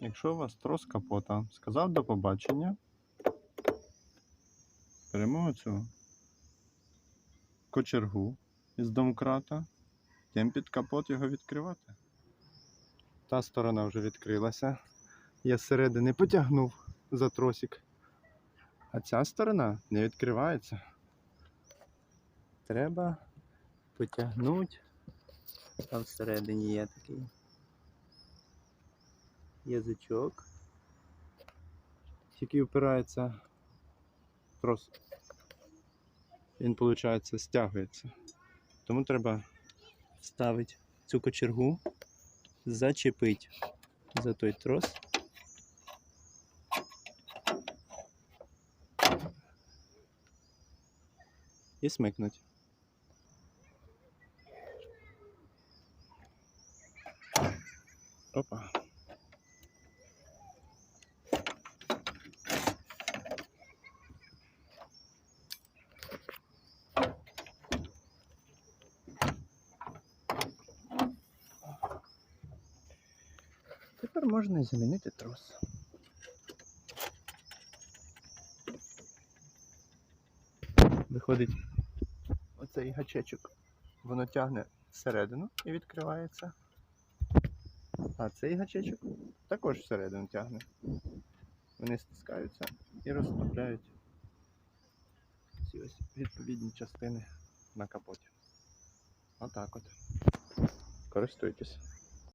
Якщо у вас трос капота, сказав до побачення. Беремо цю кочергу із домкрата, йдемо під капот його відкривати. Та сторона вже відкрилася. Я зсередини потягнув за тросик. А ця сторона не відкривається. Треба потягнути. Там всередині є такий язичок, який впирається в трос. Він, виходить, стягується. Тому треба вставити цю кочергу, зачепити за той трос. І смикнути. Опа. Тепер можна замінити трос. Виходить оцей гачечок. Воно тягне всередину і відкривається. А цей гачечок також всередину тягне. Вони стискаються і розслабляють ці ось відповідні частини на капоті. Отак от. Користуйтесь.